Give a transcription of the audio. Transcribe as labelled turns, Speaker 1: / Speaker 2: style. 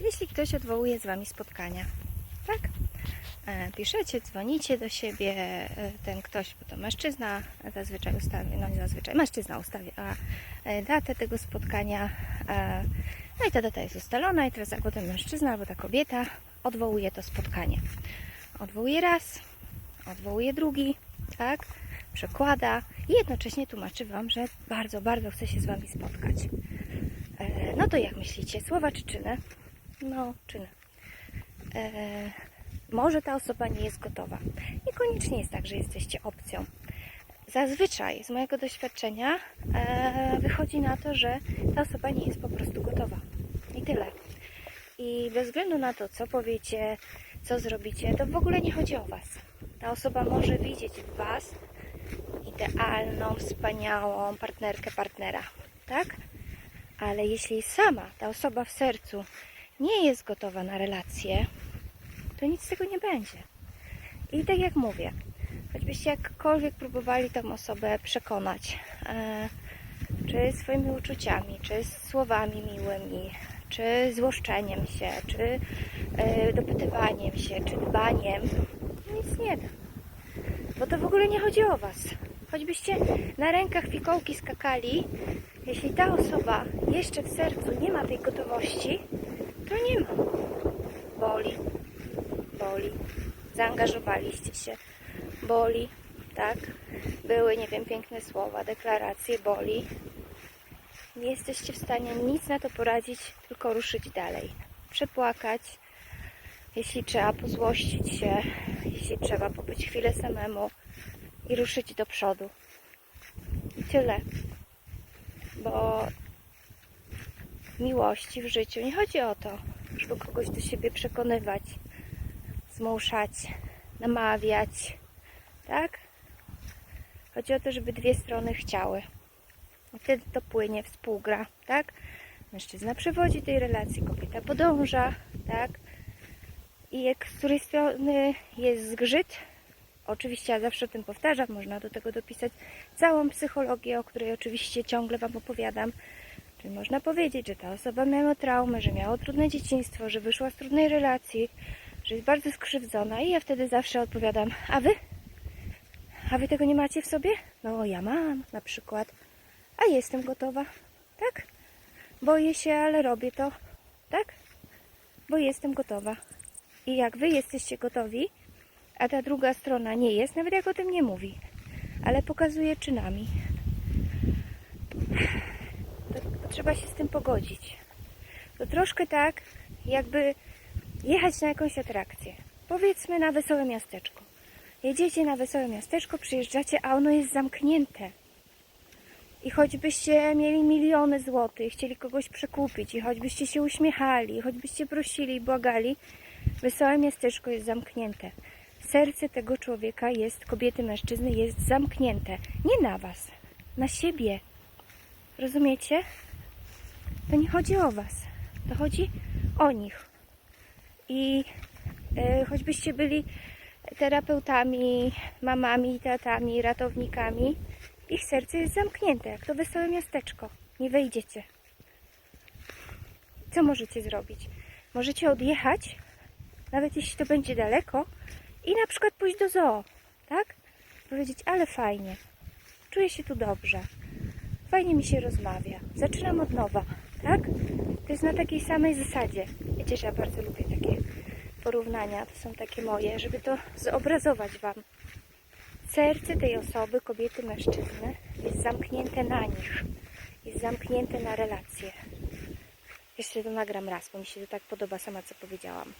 Speaker 1: jeśli ktoś odwołuje z Wami spotkania. Tak? E, Piszecie, dzwonicie do siebie, e, ten ktoś, bo to mężczyzna zazwyczaj ustawi, no nie zazwyczaj, mężczyzna ustawia e, datę tego spotkania, no i ta data jest ustalona i teraz albo ten mężczyzna, albo ta kobieta odwołuje to spotkanie. Odwołuje raz, odwołuje drugi, tak? Przekłada i jednocześnie tłumaczy Wam, że bardzo, bardzo chce się z Wami spotkać. No to jak myślicie, słowa czy czyny? No, czyny. E, może ta osoba nie jest gotowa. Niekoniecznie jest tak, że jesteście opcją. Zazwyczaj z mojego doświadczenia e, wychodzi na to, że ta osoba nie jest po prostu gotowa. I tyle. I bez względu na to, co powiecie, co zrobicie, to w ogóle nie chodzi o Was. Ta osoba może widzieć w Was idealną, wspaniałą partnerkę, partnera, tak? Ale jeśli sama ta osoba w sercu nie jest gotowa na relację, to nic z tego nie będzie. I tak jak mówię, choćbyście jakkolwiek próbowali tą osobę przekonać, e, czy swoimi uczuciami, czy słowami miłymi, czy złoszczeniem się, czy e, dopytywaniem się, czy dbaniem, nic nie da. Bo to w ogóle nie chodzi o Was. Choćbyście na rękach fikołki skakali, jeśli ta osoba jeszcze w sercu nie ma tej gotowości, to nie ma. Boli, boli. Zaangażowaliście się, boli, tak? Były, nie wiem, piękne słowa, deklaracje, boli. Nie jesteście w stanie nic na to poradzić, tylko ruszyć dalej. Przepłakać, jeśli trzeba pozłościć się, jeśli trzeba pobyć chwilę samemu i ruszyć do przodu. I tyle. Bo miłości, w życiu nie chodzi o to, żeby kogoś do siebie przekonywać, zmuszać, namawiać, tak? Chodzi o to, żeby dwie strony chciały. I wtedy to płynie, współgra, tak? Mężczyzna przewodzi tej relacji, kobieta podąża, tak? I jak z której strony jest zgrzyt, oczywiście ja zawsze o tym powtarzam, można do tego dopisać całą psychologię, o której oczywiście ciągle Wam opowiadam. Czyli można powiedzieć, że ta osoba miała traumę, że miała trudne dzieciństwo, że wyszła z trudnej relacji, jest bardzo skrzywdzona i ja wtedy zawsze odpowiadam, a Wy? A Wy tego nie macie w sobie? No ja mam na przykład, a jestem gotowa, tak? Boję się, ale robię to, tak? Bo jestem gotowa. I jak wy jesteście gotowi, a ta druga strona nie jest, nawet jak o tym nie mówi, ale pokazuje czynami, to, to trzeba się z tym pogodzić. To troszkę tak, jakby jechać na jakąś atrakcję. Powiedzmy na wesołe miasteczko. Jedziecie na wesołe miasteczko, przyjeżdżacie, a ono jest zamknięte. I choćbyście mieli miliony złotych, chcieli kogoś przekupić, i choćbyście się uśmiechali, i choćbyście prosili i błagali, wesołe miasteczko jest zamknięte. Serce tego człowieka jest, kobiety, mężczyzny, jest zamknięte. Nie na was, na siebie. Rozumiecie? To nie chodzi o was, to chodzi o nich. I e, choćbyście byli terapeutami, mamami, tatami, ratownikami, ich serce jest zamknięte, jak to wesołe miasteczko. Nie wejdziecie. Co możecie zrobić? Możecie odjechać, nawet jeśli to będzie daleko, i na przykład pójść do zoo, tak? Powiedzieć, ale fajnie, czuję się tu dobrze, fajnie mi się rozmawia, zaczynam od nowa, tak? To jest na takiej samej zasadzie. Wiecie, że ja bardzo lubię takie porównania, to są takie moje, żeby to zobrazować Wam serce tej osoby, kobiety, mężczyzny jest zamknięte na nich. Jest zamknięte na relacje. Jeszcze to nagram raz, bo mi się to tak podoba sama, co powiedziałam.